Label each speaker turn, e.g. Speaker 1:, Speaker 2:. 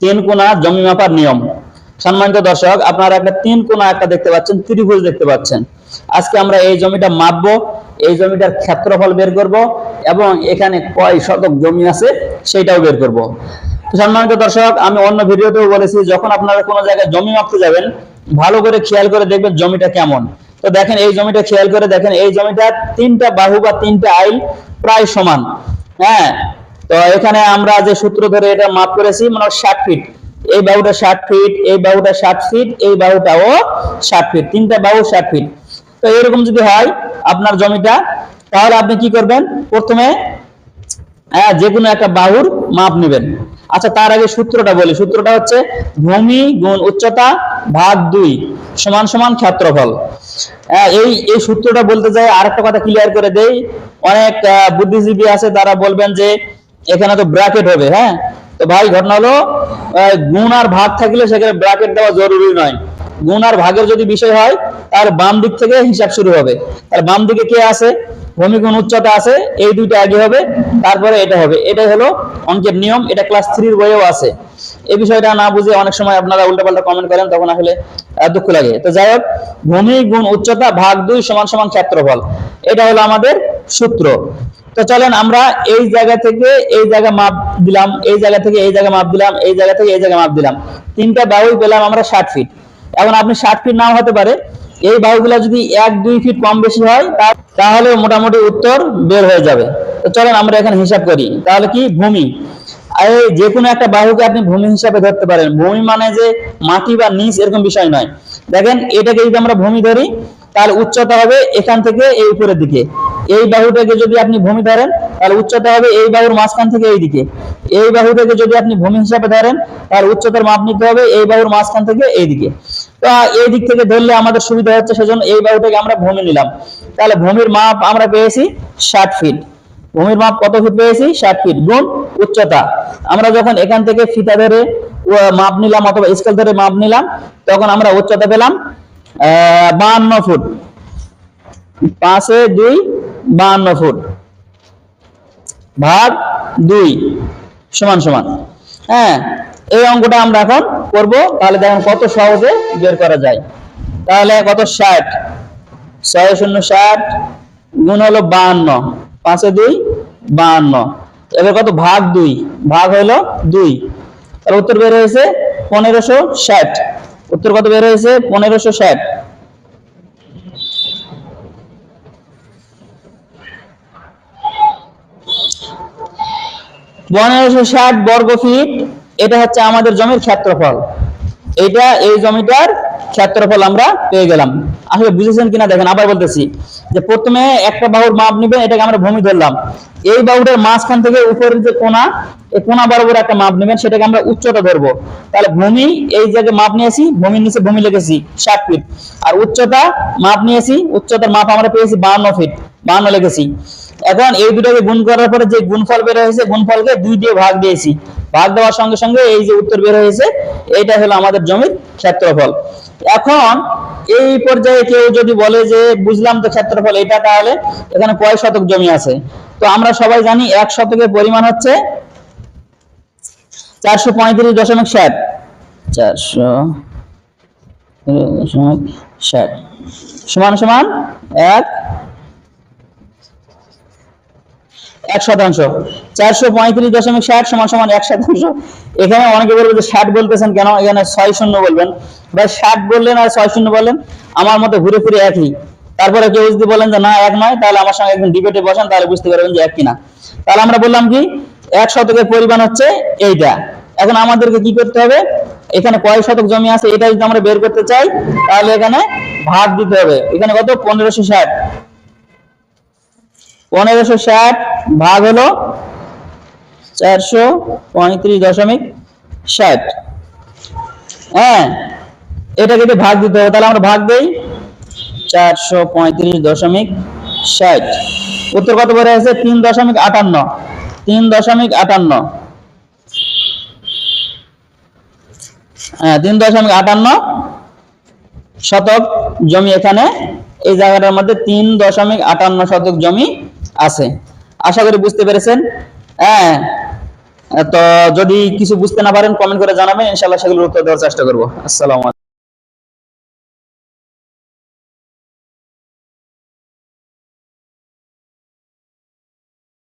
Speaker 1: তিন কোণা জমি মাপার নিয়ম। সম্মানিত দর্শক, আপনারা একটা তিন কোণা একটা দেখতে পাচ্ছেন, ত্রিভুজ দেখতে পাচ্ছেন। আজকে আমরা এই জমিটা মাপবো, এই জমিটার ক্ষেত্রফল বের করব এবং এখানে কয় শতক জমি আছে সেটাও বের করব। সম্মানিত দর্শক, আমি অন্য ভিডিওতেও বলেছি, যখন আপনারা কোনো জায়গায় জমি মাপতে যাবেন, ভালো করে খেয়াল করে দেখবেন জমিটা কেমন। তো দেখেন, এই জমিটা খেয়াল করে দেখেন, এই জমিটা তিনটা বাহু বা তিনটা আইল প্রায় সমান। হ্যাঁ তো এখানে আমরা যে সূত্র ধরে এটা মাপ করেছি মানে ষাট ফিট এই বাহুটা ষাট ফিট এই বাহুটা ষাট ফিট এই বাহুটাও ষাট ফিট তিনটা বাহু ষাট ফিট তো এরকম যদি হয় আপনার জমিটা তাহলে আপনি কি করবেন? প্রথমে হ্যাঁ যে কোনো একটা বাহুর মাপ নেবেন। আচ্ছা তার আগে সূত্রটা বলি। সূত্রটা হচ্ছে ভূমি গুণ উচ্চতা ভাগ দুই সমান সমান ক্ষেত্রফল। হ্যাঁ, এই এই সূত্রটা বলতে যাই আরেকটা কথা ক্লিয়ার করে দেই। অনেক বুদ্ধিজীবী আছে তারা বলবেন যে এখানে তো ব্র্যাকেট হবে হ্যাঁ? তো ভাই, ঘটনা হলো গুণ আর ভাগ থাকলে সেখানে ব্র্যাকেট দেওয়া জরুরি নয়। গুণ আর ভাগের যদি বিষয় হয়, তার বাম দিক থেকে হিসাব শুরু হবে। আর বাম দিকে কে আছে? ভূমি গুণ উচ্চতা আছে, এই দুইটা আগে হবে, তারপরে এটা হবে। এটাই হলো অঙ্কের নিয়ম, এটা ক্লাস থ্রির বইয়েও আছে। এই বিষয়টা না বুঝে অনেক সময় আপনারা উল্টাপাল্টা কমেন্ট করেন, তখন আসলে দুঃখ লাগে। তো যাই হোক, ভূমি, গুণ, উচ্চতা, ভাগ দুই সমান সমান ক্ষেত্রফল। এটা হলো আমাদের সূত্র। তো চলেন আমরা এই জায়গা থেকে এই জায়গা মাপ দিলাম, এই জায়গা থেকে এই জায়গা মাপ দিলাম, এই জায়গা থেকে এই জায়গা মাপ দিলাম। তিনটা বাহুই পেলাম আমরা ষাট ফিট এখন আপনি ষাট ফিট নাও হতে পারে। এই বাহুগুলো যদি এক, দুই ফিট কম বেশি হয় তাহলে মোটামুটি উত্তর বের হয়ে যাবে। তো চলেন আমরা এখানে হিসাব করি। তাহলে কি? ভূমি। যে কোনো একটা বাহুকে আপনি ভূমি হিসাবে ধরতে পারেন। ভূমি মানে যে মাটি বা নিচ এরকম বিষয় নয়। দেখেন, এটাকে যদি আমরা ভূমি ধরি, তাহলে উচ্চতা হবে এখান থেকে এই উপরের দিকে। এই বাহুটাকে যদি আপনি ভূমি ধরেন, তাহলে উচ্চতা হবে এই বাহুর মাঝখান থেকে এই দিকে এই বাহুটাকে যদি আপনি ভূমি হিসাবে ধরেন, তাহলে উচ্চতার মাপ নিতে হবে এই বাহুর মাঝখান থেকে এই দিকে তো এই দিক থেকে ধরলে আমাদের সুবিধা হচ্ছে সেজন্য এই বাহুটাকে আমরা ভূমি নিলাম। তাহলে ভূমির মাপ আমরা পেয়েছি ষাট ফিট ভূমির মাপ কত ফিট পেয়েছি? ষাট ফিট গুণ উচ্চতা। আমরা যখন এখান থেকে ফিতা ধরে মাপ নিলাম অথবা স্কেল ধরে মাপ নিলাম, তখন আমরা উচ্চতা পেলাম বাহান্ন ফুট পাঁচে দুই বাহান্ন ফুট। ভাগ দুই, সমান সমান। হ্যাঁ এই অঙ্কটা আমরা এখন করব। তাহলে দেখেন কত সহজে বের করা যায়। তাহলে কত ষাট? ছয় শূন্য ষাট গুণ হলো বাহান্ন। পাঁচে দুই, বাহান্ন। এবার কত? ভাগ দুই। ভাগ হলো দুই। তাহলে উত্তর বের হয়েছে পনেরোশো ষাট। উত্তর কত বের হয়েছে? পনেরোশো ষাট। পনেরোশো ষাট বর্গ ফিট, এটা হচ্ছে আমাদের জমির ক্ষেত্রফল। এটা এই জমিটার ক্ষেত্রফল আমরা পেয়ে গেলাম। আসলে বুঝেছেন কিনা দেখেন, আবার বলতেছি যে প্রথমে একটা বাহুর মাপ নিবেন, এটাকে আমরা ভূমি ধরলাম। এই বাহুটার মাঝখান থেকে উপরের যে কোনা কোনা বরাবর একটা মাপ নেবেন, সেটাকে আমরা উচ্চতা ধরবো। তাহলে ভূমি, এই জায়গায় মাপ নিয়েছি, ভূমির নিচে ভূমি লিখেছি ষাট ফিট। আর উচ্চতা মাপ নিয়েছি, উচ্চতার মাপ আমরা পেয়েছি বাহান্ন ফিট, বাহান্ন লিখেছি। এখন এই দুটোকে গুণ করার পরে যে গুণফল বের হয়েছে, গুণফলকে দুই দিয়ে ভাগ দিয়েছি। ভাগ দেওয়ার সঙ্গে সঙ্গে এই যে উত্তর বের হয়েছে, এটা হলো আমাদের জমির ক্ষেত্রফল। এখন এই পর্যায়ে কেউ যদি বলে যে, বুঝলাম তো ক্ষেত্রফল এটা তাহলে, এখানে কয় শতক জমি আছে? তো আমরা সবাই জানি এক শতকের পরিমাণ হচ্ছে চারশো পঁয়ত্রিশ দশমিক ষাট চারশো দশমিক ষাট সমান সমান এক এক শতাংশ। চারশো পঁয়ত্রিশ দশমিক ষাট সমান সমান এক শতাংশ। এখানে অনেকে বলবে যে ষাট বলতেছেন কেন? এখানে ছয় শূন্য বলবেন। ভাই, ষাট বললেন আর ছয় শূন্য বললেন? আমার মতে ঘুরে ফিরে একই। তারপরে কেউ যদি বলেন যে না, এক নয়, তাহলে আমার সঙ্গে একদিন ডিবেটে বসেন, তাহলে বুঝতে পারবেন যে এক কিনা। তাহলে আমরা বললাম কি, এক শতকের পরিমাণ হচ্ছে এইটা। এখন আমাদেরকে কি করতে হবে? এখানে কয় শতক জমি আছে এটা যদি আমরা বের করতে চাই, তাহলে এখানে ভাগ দিতে হবে। এখানে কত? পনেরোশো ষাট। পনেরোশো ষাট, ভাগ হলো চারশো পঁয়ত্রিশ দশমিক ষাট। হ্যাঁ এটাকে যদি ভাগ দিতে হবে, তাহলে আমরা ভাগ দেই চারশো পঁয়ত্রিশ দশমিক ষাট। উত্তর কত বেড়ে আছে তিন দশমিক আটান্ন। তিন দশমিক আটান্ন। হ্যাঁ তিন দশমিক আটান্ন শতক জমি এখানে, এই জায়গাটার মধ্যে তিন দশমিক আটান্ন শতক জমি আছে। আশা করি বুঝতে পেরেছেন। হ্যাঁ তো যদি কিছু বুঝতে না পারেন কমেন্ট করে জানাবেন। ইনশাআল্লাহ সেগুলোর উত্তর দেওয়ার চেষ্টা করব। আসসালামু আলাইকুম।